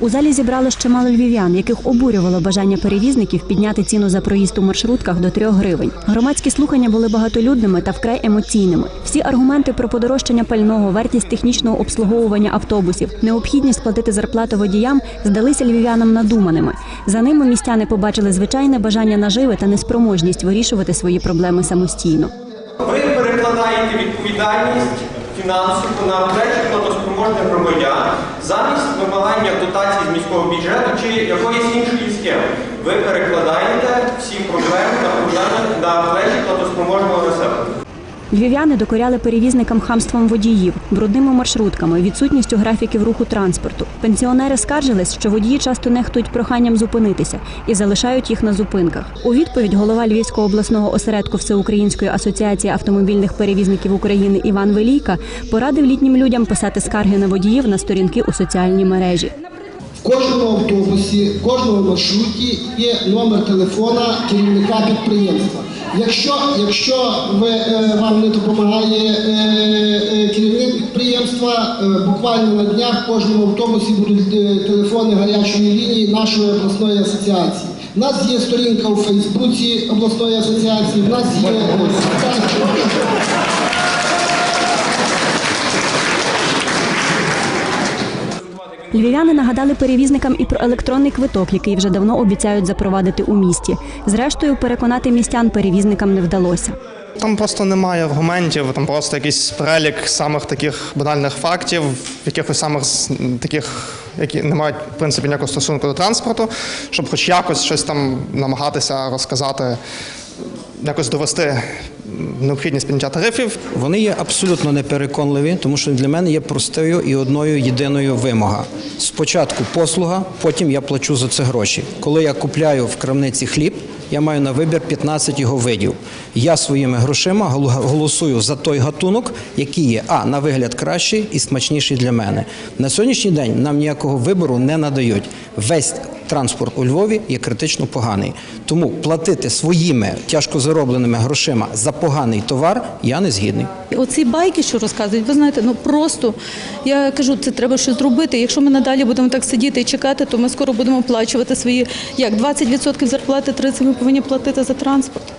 У залі зібрало ще мало львів'ян, яких обурювало бажання перевізників підняти ціну за проїзд у маршрутках до 3 гривень. Громадські слухання були багатолюдними та вкрай емоційними. Всі аргументи про подорожчання пального, вартість технічного обслуговування автобусів, необхідність платити зарплату водіям здалися львів'янам надуманими. За ними містяни побачили звичайне бажання наживи та неспроможність вирішувати свої проблеми самостійно. Ви перекладаєте відповідальність фінансову на плечі платоспроможних громадян замість вимагання дотацій з міського бюджету чи якоїсь іншої схеми. Ви перекладаєте всі проблеми на плечі платоспроможного населення. Львів'яни докоряли перевізникам хамством водіїв, брудними маршрутками, відсутністю графіків руху транспорту. Пенсіонери скаржились, що водії часто нехтують проханням зупинитися і залишають їх на зупинках. У відповідь голова Львівського обласного осередку Всеукраїнської асоціації автомобільних перевізників України Іван Велійка порадив літнім людям писати скарги на водіїв на сторінки у соціальній мережі. В кожному автобусі, в кожному маршруті є номер телефона керівника підприємства. Якщо, якщо ви, е, вам не допомагає е, е, керівник підприємства, е, буквально на днях в кожному автобусі будуть е, телефони гарячої лінії нашої обласної асоціації. У нас є сторінка у Фейсбуці обласної асоціації, в нас є е, сайт. Львів'яни нагадали перевізникам і про електронний квиток, який вже давно обіцяють запровадити у місті. Зрештою, переконати містян перевізникам не вдалося. Там просто немає аргументів, там просто якийсь перелік самих таких банальних фактів, якихось самих таких, які не мають в принципі ніякого стосунку до транспорту, щоб хоч якось щось там намагатися розказати, якось довести необхідність підняття тарифів. Вони є абсолютно непереконливі, тому що для мене є простою і одною єдиною вимога. Спочатку послуга, потім я плачу за це гроші. Коли я купляю в крамниці хліб, я маю на вибір 15 його видів. Я своїми грошима голосую за той гатунок, який є а на вигляд кращий і смачніший для мене. На сьогоднішній день нам ніякого вибору не надають. Весь транспорт у Львові є критично поганий. Тому платити своїми тяжко заробленими грошима за поганий товар я не згідний. Оці байки, що розказують, ви знаєте, ну просто я кажу, це треба щось зробити. Якщо ми надалі будемо так сидіти і чекати, то ми скоро будемо оплачувати свої як 20% зарплати, 30% ми повинні платити за транспорт.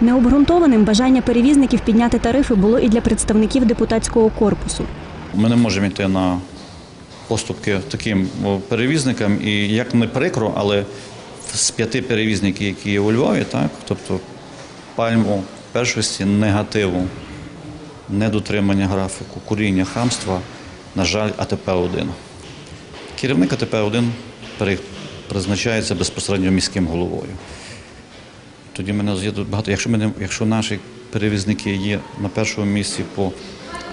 Необґрунтованим бажання перевізників підняти тарифи було і для представників депутатського корпусу. Ми не можемо йти на поступки таким перевізникам. І як не прикро, але з п'яти перевізників, які є у Львові, так, тобто пальму першості негативу, недотримання графіку, куріння, хамства, на жаль, АТП-1. Керівник АТП-1 призначається безпосередньо міським головою. Тоді мене є багато. Якщо, ми не, якщо наші перевізники є на першому місці по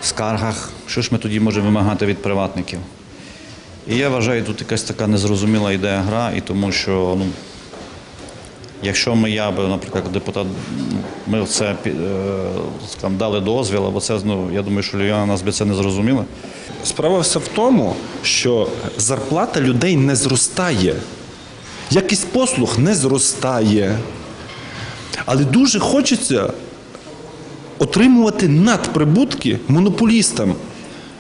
скаргах, що ж ми тоді можемо вимагати від приватників? І я вважаю, тут якась така незрозуміла ідея гра, і тому що ну, якщо ми, я би, наприклад, депутат, ми це пі- е, дали дозвіл, або це ну, я думаю, що Львів'яни нас би це не зрозуміли. Справа все в тому, що зарплата людей не зростає. Якість послуг не зростає. Але дуже хочеться отримувати надприбутки монополістам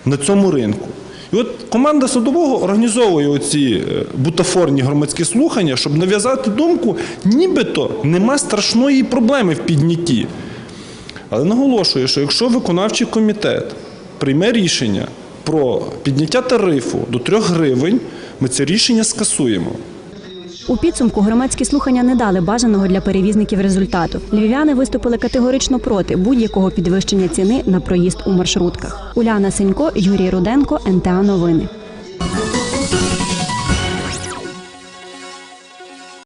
на цьому ринку. І от команда садового організовує оці е, бутафорні громадські слухання, щоб нав'язати думку, нібито нема страшної проблеми в піднятті. Але наголошую, що якщо виконавчий комітет прийме рішення про підняття тарифу до 3 гривень, ми це рішення скасуємо. У підсумку громадські слухання не дали бажаного для перевізників результату. Львів'яни виступили категорично проти будь-якого підвищення ціни на проїзд у маршрутках. Уляна Сенько, Юрій Руденко, НТА Новини.